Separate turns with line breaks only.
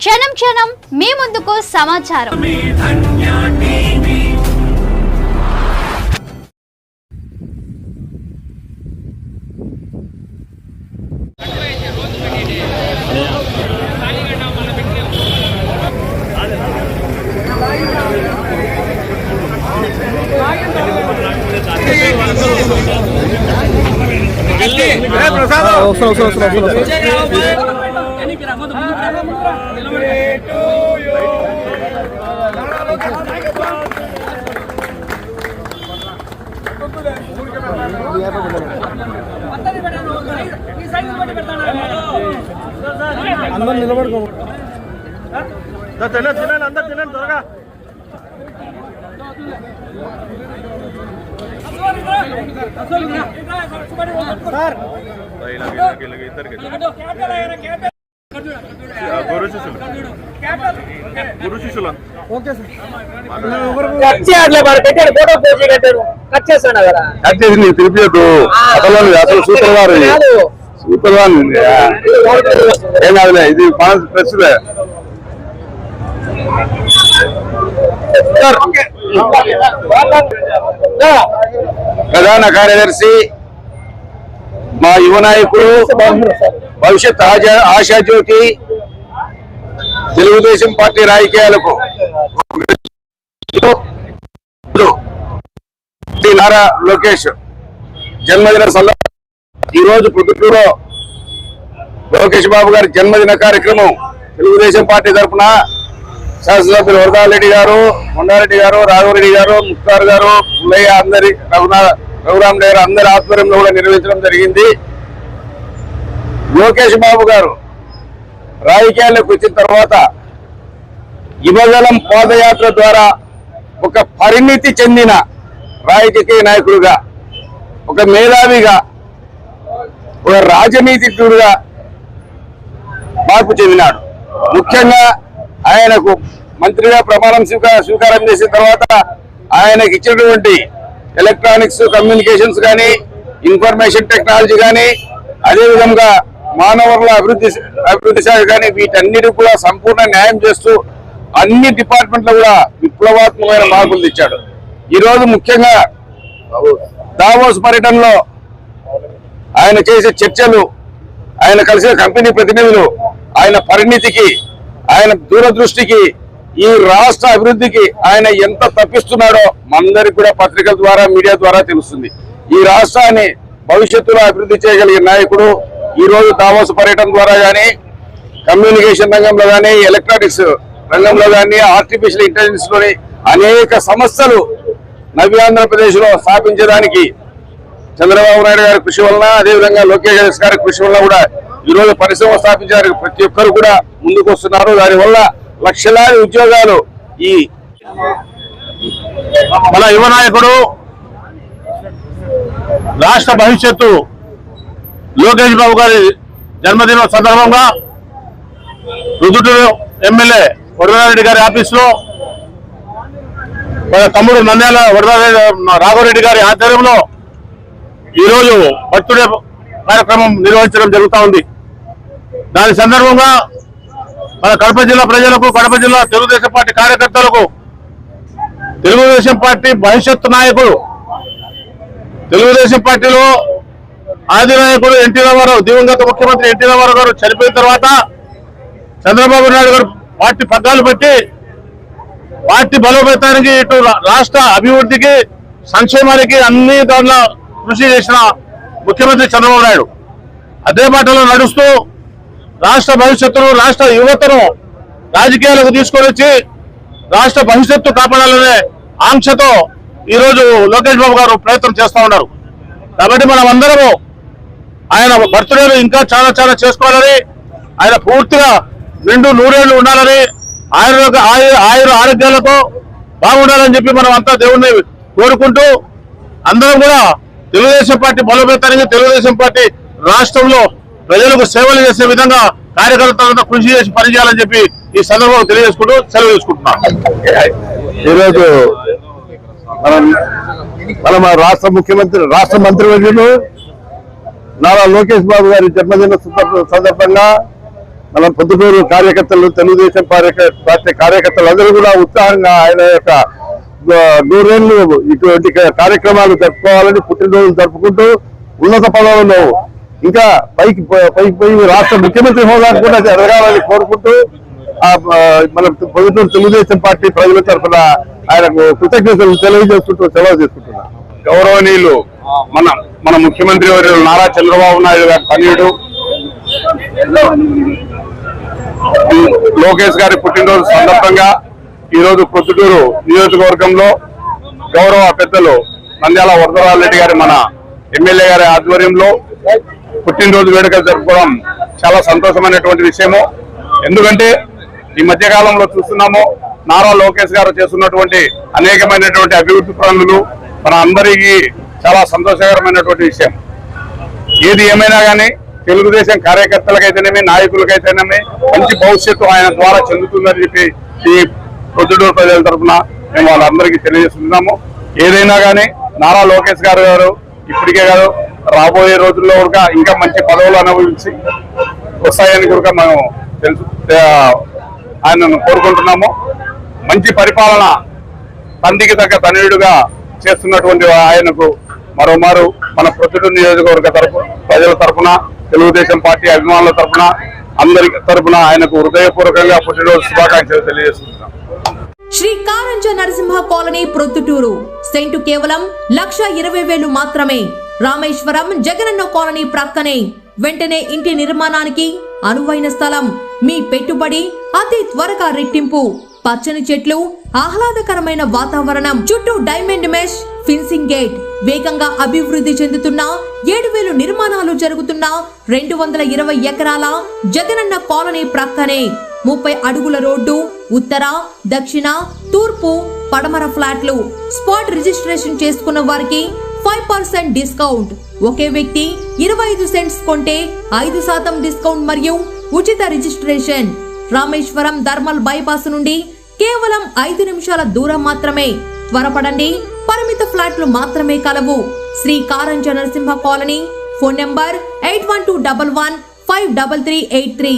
క్షణం క్షణం మీ ముందుకు సమాచారం.
అందరు నిలబడుకో.
తినండి తినండి అందరు తినండి త్వరగా.
సార్.
గురు శిష్యులు. గురు శిష్యులు.
Okay sir.
కట్ చేయట్లే మరి పెట్టాడు ఫోటో పోజ్ కట్టారు కట్ చేస్తాను కదా.
కట్ చేసి నీకు తిరిపియద్దు అసలు అసలు సూపర్. సూపర్. ఏం కాదులే ఇది ప్రధాన కార్యదర్శి మా యువ నాయకుడు భవిష్యత్ ఆజా- ఆశాజ్యోతి తెలుగుదేశం పార్టీ రాజకీయాలకు నారా లోకేష్ జన్మదిన సందర్భంగా ఈ రోజు పొద్దుటూరులో లోకేష్ బాబు గారి జన్మదిన కార్యక్రమం తెలుగుదేశం పార్టీ తరఫున శాసనసభ్యులు వరదారెడ్డి గారు కొండారెడ్డి గారు రాఘవరెడ్డి గారు ముక్తార్ గారు పుల్లయ్య అందరి రఘునాథ రఘురామ్ గారు అందరి ఆధ్వర్యంలో కూడా నిర్వహించడం జరిగింది. లోకేష్ బాబు గారు రాజకీయాల్లోకి వచ్చిన తర్వాత యువగలం పాదయాత్ర ద్వారా ఒక పరిణితి చెందిన రాజకీయ నాయకుడుగా ఒక మేధావిగా ఒక రాజనీతిజ్ఞుడుగా మార్పు చెందినాడు. ముఖ్యంగా ఆయనకు మంత్రిగా ప్రమాణం స్వీకార స్వీకారం చేసిన తర్వాత ఆయనకి ఇచ్చినటువంటి ఎలక్ట్రానిక్స్ కమ్యూనికేషన్స్ కానీ ఇన్ఫర్మేషన్ టెక్నాలజీ కానీ అదేవిధంగా మానవర్ల అభివృద్ధి అభివృద్ధి శాఖ కానీ వీటన్నిటి కూడా సంపూర్ణ న్యాయం చేస్తూ అన్ని డిపార్ట్మెంట్లో కూడా విప్లవాత్మకమైన మార్పులు తెచ్చాడు. ఈరోజు ముఖ్యంగా దావోస్ పర్యటనలో ఆయన చేసే చర్చలు ఆయన కలిసే కంపెనీ ప్రతినిధులు ఆయన పరిణితికి ఆయన దూరదృష్టికి ఈ రాష్ట్ర అభివృద్ధికి ఆయన ఎంత తప్పిస్తున్నాడో మనందరికి కూడా పత్రికల ద్వారా మీడియా ద్వారా తెలుస్తుంది. ఈ రాష్ట్రాన్ని భవిష్యత్తులో అభివృద్ధి చేయగలిగే నాయకుడు ఈ రోజు దావోస్ పర్యటన ద్వారా కానీ కమ్యూనికేషన్ రంగంలో కానీ ఎలక్ట్రానిక్స్ రంగంలో కానీ ఆర్టిఫిషియల్ ఇంటెలిజెన్స్లోని అనేక సమస్యలు నవ్యాంధ్రప్రదేశ్లో స్థాపించడానికి చంద్రబాబు నాయుడు గారి కృషి వలన అదేవిధంగా లోకేష్ గారి కృషి వలన కూడా ఈ రోజు పరిశ్రమ స్థాపించడానికి ప్రతి ఒక్కరు కూడా ముందుకు వస్తున్నారు. దానివల్ల లక్షలాది ఉద్యోగాలు ఈ
మన యువ నాయకుడు రాష్ట్ర భవిష్యత్తు లోకేష్ బాబు గారి జన్మదినం సందర్భంగా రుదుటూరు ఎమ్మెల్యే వడదారెడ్డి గారి ఆఫీసులో మన తమ్ముడు నంద్యాల వడదారెడ్డి రాఘవరెడ్డి గారి ఆధ్వర్యంలో ఈరోజు బర్త్డే కార్యక్రమం నిర్వహించడం జరుగుతూ ఉంది. దాని సందర్భంగా మన కడప జిల్లా ప్రజలకు కడప జిల్లా తెలుగుదేశం పార్టీ కార్యకర్తలకు తెలుగుదేశం పార్టీ భవిష్యత్తు నాయకుడు తెలుగుదేశం పార్టీలో ఆది నాయకుడు ఎన్టీ రామారావు దివంగత ముఖ్యమంత్రి ఎన్టీ రామారావు గారు చనిపోయిన తర్వాత చంద్రబాబు నాయుడు గారు పార్టీ పగ్గాలు పెట్టి పార్టీ బలోపేతానికి ఇటు రాష్ట్ర అభివృద్ధికి సంక్షేమానికి అన్ని దాంట్లో కృషి చేసిన ముఖ్యమంత్రి చంద్రబాబు నాయుడు. అదే బాటలో నడుస్తూ రాష్ట్ర భవిష్యత్తును రాష్ట్ర యువతను రాజకీయాలకు తీసుకొని వచ్చి రాష్ట్ర భవిష్యత్తు కాపాడాలనే ఆంక్షతో ఈ రోజు లోకేష్ బాబు గారు ప్రయత్నం చేస్తా ఉన్నారు. కాబట్టి మనం అందరము ఆయన బర్త్డేలు ఇంకా చాలా చాలా చేసుకోవాలని ఆయన పూర్తిగా నిండు నూరేళ్ళు ఉండాలని ఆయన ఆయుర ఆయుర ఆరోగ్యాలతో బాగుండాలని చెప్పి మనం అంతా దేవుణ్ణి కోరుకుంటూ అందరం కూడా తెలుగుదేశం పార్టీ బలోపేతానికి తెలుగుదేశం పార్టీ రాష్ట్రంలో ప్రజలకు సేవలు చేసే విధంగా కార్యకర్తలతో కృషి చేసి పనిచేయాలని చెప్పి ఈ సందర్భంలో తెలియజేసుకుంటూ సెలవు తీసుకుంటున్నాం
ఈరోజు మనం మన మన రాష్ట్ర ముఖ్యమంత్రి రాష్ట్ర మంత్రివర్యులు నారా లోకేష్ బాబు గారి జన్మదిన సందర్భ- సందర్భంగా
మన పొద్దుటూరు కార్యకర్తలు తెలుగుదేశం పార్టీ కార్యకర్తలు అందరూ కూడా ఉత్సాహంగా ఆయన యొక్క ఆ, నూరేళ్ళు ఇటువంటి కార్యక్రమాలు జరుపుకోవాలని పుట్టినరోజులు జరుపుకుంటూ ఉన్నత పదవుల్లో ఇంకా పైకి పైకి పోయి రాష్ట్ర ముఖ్యమంత్రి హోదా కూడా జరగాలని కోరుకుంటూ మన పొద్దుటూరు తెలుగుదేశం పార్టీ ప్రజల తరఫున ఆయనకు కృతజ్ఞతలు తెలియజేసుకుంటూ సెలవు చేసుకుంటున్నా
గౌరవనీయులు మన మన ముఖ్యమంత్రి వర్యులు నారా చంద్రబాబు నాయుడు గారి తనయుడు లోకేష్ గారి పుట్టినరోజు సందర్భంగా ఈరోజు రోజు ప్రొద్దుటూరు నియోజకవర్గంలో గౌరవ పెద్దలు నంద్యాల వరదరాజరెడ్డి గారి మన ఎమ్మెల్యే గారి ఆధ్వర్యంలో పుట్టినరోజు వేడుకలు జరుపుకోవడం చాలా సంతోషమైనటువంటి విషయము. ఎందుకంటే ఈ మధ్య కాలంలో చూస్తున్నాము నారా లోకేష్ గారు చేస్తున్నటువంటి అనేకమైనటువంటి అభివృద్ధి పనులు మన అందరికీ చాలా సంతోషకరమైనటువంటి విషయం. ఏది ఏమైనా కానీ తెలుగుదేశం కార్యకర్తలకైతేనేమి నాయకులకైతేనేమి మంచి భవిష్యత్తు ఆయన ద్వారా చెందుతుందని చెప్పి ఈ పొద్దుటూరు ప్రజల తరఫున మేము వాళ్ళందరికీ తెలియజేస్తున్నాము. ఏదైనా కానీ నారా లోకేష్ గారు గారు ఇప్పటికే కాదు రాబోయే రోజుల్లో కూడా ఇంకా మంచి పదవులు అనుభవించి వస్తాయని కూడా మేము తెలుసు ఆయనను కోరుకుంటున్నాము. మంచి పరిపాలన తండ్రికి తగ్గ తనయుడుగా చేస్తున్నటువంటి ఆయనకు మరోమారు మన ప్రొద్దుటూరు నియోజకవర్గ తరపు ప్రజల తరఫున తెలుగుదేశం పార్టీ అభిమానుల తరపున అందరి తరఫున ఆయనకు హృదయపూర్వకంగా పుట్టినరోజు శుభాకాంక్షలు తెలియజేస్తున్నాం
శ్రీ కారంజ నరసింహ కాలనీ ప్రొద్దుటూరు. సెంటు కేవలం లక్ష ఇరవై వేలు మాత్రమే. రామేశ్వరం జగనన్న కాలనీ ప్రక్కనే. వెంటనే ఇంటి నిర్మాణానికి అనువైన స్థలం. మీ పెట్టుబడి అతి త్వరగా రెట్టింపు. పచ్చని చెట్లు ఆహ్లాదకరమైన వాతావరణం. చుట్టూ డైమండ్ మెష్ ఫిన్సింగ్ గేట్. వేగంగా అభివృద్ధి చెందుతున్న ఏడు వేలు నిర్మాణాలు జరుగుతున్న రెండు వందల ఇరవై ఎకరాల జగనన్న కాలనీ ప్రక్కనే ముప్పై అడుగుల రోడ్డు ఉత్తర దక్షిణ తూర్పు పడమర ఫ్లాట్లు స్పాట్ రిజిస్ట్రేషన్ చేసుకున్న వారికి ఫైవ్ పర్సెంట్ డిస్కౌంట్. ఒకే వ్యక్తి ఇరవై ఐదు సెంట్స్ కొంటే ఐదు శాతం డిస్కౌంట్ మరియు ఉచిత రిజిస్ట్రేషన్. రామేశ్వరం ధర్మల్ బైపాస్ నుండి కేవలం ఐదు నిమిషాల దూరం మాత్రమే. త్వరపడండి. ఫ్లాట్లు మాత్రమే కలవు. Shri Karanja Narasimha colony phone number eight one two double one five double three eight three.